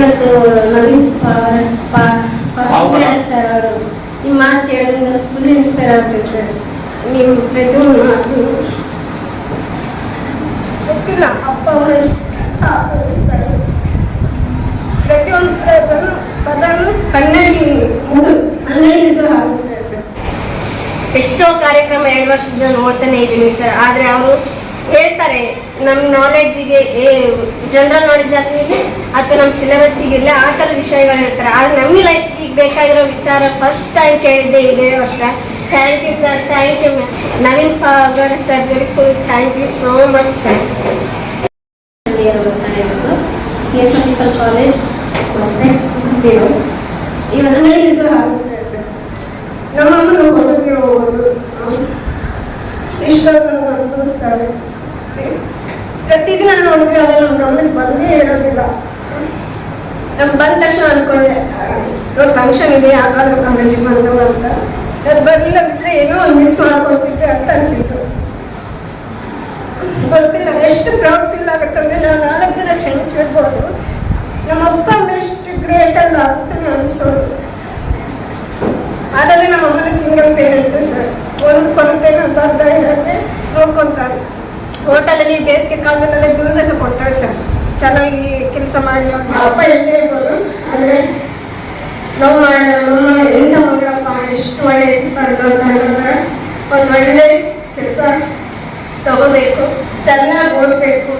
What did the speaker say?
ಇವತ್ತು ನವೀನ್ ಪಾ- ಪಾ- ಪಾ- ಸರ್ ಅವರು ನಿಮ್ಮ ಮಾತು ಕೇಳಿದ್ರೆ ಫುಲ್ ಇನ್ಸ್ಪೈರ್ ಆಗುತ್ತೆ ಸರ್. ನೀವು ಪ್ರತಿಯೊಂದು ಮಾತು. ಗೊತ್ತಿಲ್ಲ ಅಪ್ಪ ಅವರು ಪ್ರತಿಯೊಂದು ಪದನು ಕಣ್ಣಲ್ಲಿ ಮುಳು ಕಣ್ಣಲ್ಲಿ ಸರ್. ಎಷ್ಟೋ ಕಾರ್ಯಕ್ರಮ ಎರಡು ವರ್ಷದಿಂದ ನೋಡ್ತಾನೆ ಇದ್ದೀನಿ ಸರ್. ಆದರೆ ಅವರು ಹೇಳ್ತಾರೆ ನಮ್ಮ ನಾಲೆಡ್ಜಿಗೆ ಜನರಲ್ ನಾಲೆಡ್ಜ್ ಆಗಲಿ ಅಥವಾ ನಮ್ಮ ಸಿಲೆಬಸ್ಸಿಗಿರಲಿ ಆ ಥರ ವಿಷಯಗಳು ಹೇಳ್ತಾರೆ. ಆದರೆ ನಮ್ಮ ಲೈಫಿಗೆ ಬೇಕಾಗಿರೋ ವಿಚಾರ ಫಸ್ಟ್ ಟೈಮ್ ಕೇಳಿದ್ದೆ ಇದೇ ವರ್ಷ thank you sir thank you Naveen Pagad sir full thank you so much sir medical college ನಮ್ಮಮ್ಮನ ಹೊರಗೆ ಹೋಗೋದು ಇಷ್ಟವನ್ನು ಅನುಭವಿಸ್ತಾಳೆ ಪ್ರತಿದಿನ ನೋಡಿದ್ರೆ ಅದೆಲ್ಲ ಗಮನಕ್ಕೆ ಬಂದೇ ಇರೋದಿಲ್ಲ. ನಮ್ಗೆ ಬಂದ ತಕ್ಷಣ ಅನ್ಕೊಂಡೆ ಇವತ್ತು ಫಂಕ್ಷನ್ ಇದೆ ಯಾಕಾದ್ರೂ ಕಾಲೇಜಿಗೆ ಬಂದು ಅಂತ. ಅದು ಬರಲಿಲ್ಲ ಬಿಟ್ಟರೆ ಏನೋ ಮಿಸ್ ಮಾಡ್ಕೊತಿದ್ದೆ ಅಂತ ಅನ್ಸಿತ್ತು. ಗೊತ್ತಿಲ್ಲ, ಎಷ್ಟು ಪ್ರೌಡ್ ಫೀಲ್ ಆಗುತ್ತಂದ್ರೆ ನಾವು ನಾಲ್ಕು ಜನ ಫ್ರೆಂಡ್ಸ್ ಇರ್ಬೋದು. ನಮ್ಮ ಅಪ್ಪ ಅಂದ್ರೆ ಎಷ್ಟು ಗ್ರೇಟ್ ಅಲ್ಲ ಅಂತ ಅನ್ಸೋದು. ಆದರೆ ನಮ್ಮ ಅಮ್ಮನ ಸಿಂಗಲ್ ಪೇರೆಂಟ್ ಸರ್. ಒಂದು ಕೊರತೆ ಬರ್ತಾ ಇರುತ್ತೆ ನೋಡ್ಕೊಂತಾರೆ. ಹೋಟೆಲಲ್ಲಿ ಬೇಸಿಗೆ ಕಾಲದಲ್ಲೆಲ್ಲ ಜ್ಯೂಸ್ ಎಲ್ಲ ಕೊಡ್ತಾರೆ ಸರ್. ಚೆನ್ನಾಗಿ ಕೆಲಸ ಮಾಡಿ ಅಪ್ಪ ಎಲ್ಲೇ ಇರ್ಬೋದು? ಅಲ್ಲೇ ನಾವು ನಮ್ಮ ಎಂತ ಮಗಳಪ್ಪ ಎಷ್ಟು ಒಳ್ಳೆ ಹೆಸರು ಅಂತ ಒಂದು ಒಳ್ಳೆ ಕೆಲಸ ತಗೋಬೇಕು, ಚೆನ್ನಾಗಿ ಓದಬೇಕು.